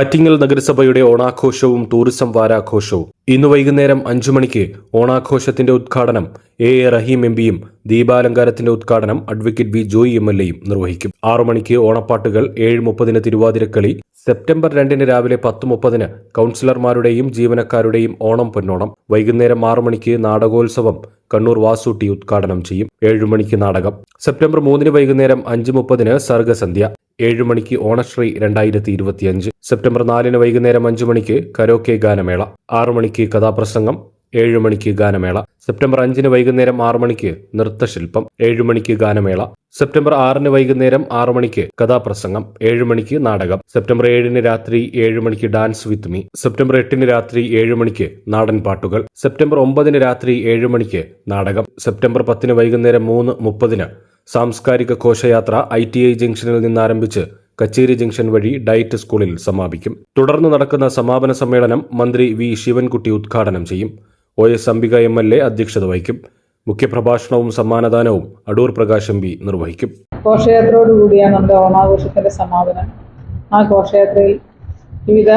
ആറ്റിങ്ങൽ നഗരസഭയുടെ ഓണാഘോഷവും ടൂറിസം വാരാഘോഷവും. ഇന്ന് വൈകുന്നേരം അഞ്ചു മണിക്ക് ഓണാഘോഷത്തിന്റെ ഉദ്ഘാടനം എ എ റഹീം എം പിയും ദീപാലങ്കാരത്തിന്റെ ഉദ്ഘാടനം advocate V Joy M L എയും നിർവഹിക്കും. ആറു മണിക്ക് ഓണപ്പാട്ടുകൾ ഏഴ് മുപ്പതിന് തിരുവാതിരക്കളി സെപ്റ്റംബർ രണ്ടിന് രാവിലെ പത്ത് മുപ്പതിന് കൗൺസിലർമാരുടെയും ജീവനക്കാരുടെയും ഓണം പൊന്നോണം. വൈകുന്നേരം ആറു മണിക്ക് നാടകോത്സവം കണ്ണൂർ വാസൂട്ടി ഉദ്ഘാടനം ചെയ്യും. ഏഴു മണിക്ക് നാടകം. സെപ്റ്റംബർ മൂന്നിന് വൈകുന്നേരം അഞ്ച് മുപ്പതിന് സർഗസന്ധ്യ. ഏഴു മണിക്ക് ഓണശ്രീ രണ്ടായിരത്തി ഇരുപത്തിയഞ്ച് സെപ്റ്റംബർ നാലിന് വൈകുന്നേരം അഞ്ചു മണിക്ക് കരോക്കെ ഗാനമേള. ആറു മണിക്ക് കഥാപ്രസംഗം. ഏഴു മണിക്ക് ഗാനമേള. സെപ്റ്റംബർ അഞ്ചിന് വൈകുന്നേരം ആറു മണിക്ക് നൃത്തശില്പം. ഏഴു മണിക്ക് ഗാനമേള. സെപ്റ്റംബർ ആറിന് വൈകുന്നേരം ആറു മണിക്ക് കഥാപ്രസംഗം. ഏഴു മണിക്ക് നാടകം. സെപ്റ്റംബർ ഏഴിന് രാത്രി ഏഴ് മണിക്ക് ഡാൻസ് വിത്ത് മീ. സെപ്റ്റംബർ എട്ടിന് രാത്രി ഏഴ് മണിക്ക് നാടൻ പാട്ടുകൾ. സെപ്റ്റംബർ ഒമ്പതിന് രാത്രി ഏഴ് മണിക്ക് നാടകം. സെപ്റ്റംബർ പത്തിന് വൈകുന്നേരം മൂന്ന് മുപ്പതിന് സാംസ്കാരിക ഘോഷയാത്ര ഐ ടി ഐ ജംഗ്ഷനിൽ നിന്ന് ആരംഭിച്ച് കച്ചേരി ജംഗ്ഷൻ വഴി ഡയറ്റ് സ്കൂളിൽ സമാപിക്കും. തുടർന്ന് നടക്കുന്ന സമാപന സമ്മേളനം മന്ത്രി വി ശിവൻകുട്ടി ഉദ്ഘാടനം ചെയ്യും. O S Ambika M L A അധ്യക്ഷത വഹിക്കും. മുഖ്യപ്രഭാഷണവും സമ്മാനദാനവും അടൂർ പ്രകാശ് എം പി നിർവഹിക്കും. ഘോഷയാത്രയോടുകൂടിയാണ് നമ്മുടെ ഓണാഘോഷത്തിന്റെ സമാപനം. ആ ഘോഷയാത്രയിൽ വിവിധ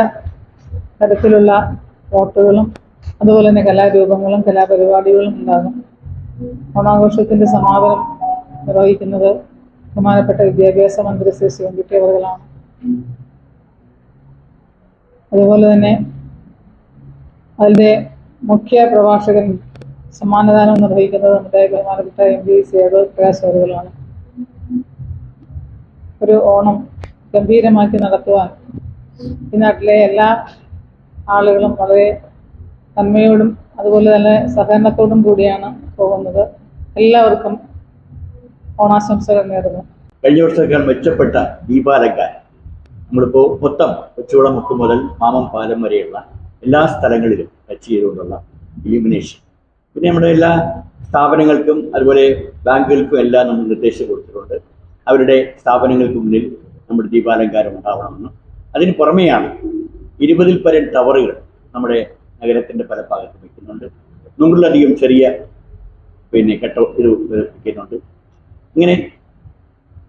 തരത്തിലുള്ള വോട്ടുകളും അതുപോലെ തന്നെ കലാരൂപങ്ങളും കലാപരിപാടികളും ഉണ്ടാകും. ഓണാഘോഷത്തിന്റെ സമാപനം നിർവഹിക്കുന്നത് ബഹുമാനപ്പെട്ട വിദ്യാഭ്യാസ മന്ത്രി ശ്രീ ശിവൻകുട്ടി അവറുകളാണ്. അതുപോലെ തന്നെ അതിന്റെ മുഖ്യ പ്രഭാഷകൻ സമ്മാനദാനം നിർവഹിക്കുന്നത് നമ്മുടെ ബഹുമാനപ്പെട്ട എം പി സേവ് പ്രകാശ് അവറുകളാണ് ഒരു ഓണം ഗംഭീരമാക്കി നടത്തുവാൻ ഈ നാട്ടിലെ എല്ലാ ആളുകളും വളരെ നന്മയോടും അതുപോലെ തന്നെ സഹകരണത്തോടും കൂടിയാണ് പോകുന്നത്. എല്ലാവർക്കും ഓണാശംസകൾ നേരുന്നു. കഴിഞ്ഞ വർഷത്തേക്കാൾ മെച്ചപ്പെട്ട ദീപാലങ്കാരം. നമ്മളിപ്പോൾ മൊത്തം കൊച്ചുകുളം മുക്ക് മുതൽ മാമം പാലം വരെയുള്ള എല്ലാ സ്ഥലങ്ങളിലും ടച്ച് ചെയ്തുകൊണ്ടുള്ള ഇലുമിനേഷൻ പിന്നെ നമ്മുടെ എല്ലാ സ്ഥാപനങ്ങൾക്കും അതുപോലെ ബാങ്കുകൾക്കും എല്ലാം നമ്മൾ നിർദ്ദേശം കൊടുത്തിട്ടുണ്ട്. അവരുടെ സ്ഥാപനങ്ങൾക്ക് മുന്നിൽ നമ്മുടെ ദീപാലങ്കാരം ഉണ്ടാവണമെന്ന്. അതിന് പുറമെയാണ് ഇരുപതിൽ പരം ടവറുകൾ നമ്മുടെ നഗരത്തിന്റെ പല ഭാഗത്ത് വയ്ക്കുന്നുണ്ട് നൂറിലധികം ചെറിയ പിന്നെ കെട്ട ഇത് വയ്ക്കുന്നുണ്ട് ഇങ്ങനെ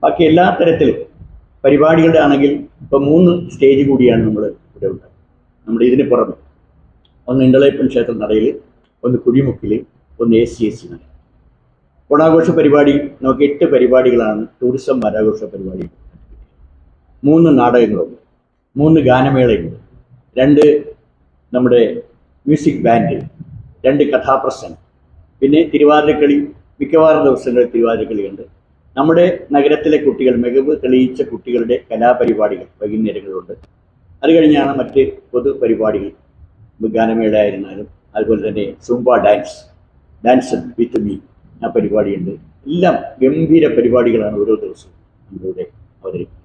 ബാക്കി എല്ലാ തരത്തിലും പരിപാടികളുടെ ആണെങ്കിൽ ഇപ്പം മൂന്ന് സ്റ്റേജ് കൂടിയാണ് നമ്മൾ ഇവിടെ ഉള്ളത്. നമ്മുടെ ഇതിന് പുറമെ. ഒന്ന് ഇണ്ടളയപ്പൻ ക്ഷേത്ര നടയിൽ ഒന്ന് കുഴിമുക്കിൽ ഒന്ന് എ സി എസ് സി ഓണാഘോഷ പരിപാടി നമുക്ക് എട്ട് പരിപാടികളാണ് ടൂറിസം വാരാഘോഷ പരിപാടി. മൂന്ന് നാടകങ്ങളുണ്ട്. മൂന്ന് ഗാനമേളയുണ്ട്. രണ്ട് നമ്മുടെ മ്യൂസിക് ബാൻഡ് രണ്ട് കഥാപ്രസംഗം. പിന്നെ തിരുവാതിരക്കളി മിക്കവാറും ദിവസങ്ങളിൽ തിരുവാതിരക്കളിയുണ്ട്. നമ്മുടെ നഗരത്തിലെ കുട്ടികൾ മികവ് തെളിയിച്ച കുട്ടികളുടെ കലാപരിപാടികൾ വൈകുന്നേരങ്ങളുണ്ട് അത് കഴിഞ്ഞാണ് മറ്റ് പൊതു പരിപാടികൾ ഗാനമേള ആയിരുന്നാലും അതുപോലെ തന്നെ zumba dance dance with me ആ പരിപാടിയുണ്ട്. എല്ലാം ഗംഭീര പരിപാടികളാണ് ഓരോ ദിവസവും നമ്മളിവിടെ അവതരിപ്പിക്കുന്നത്.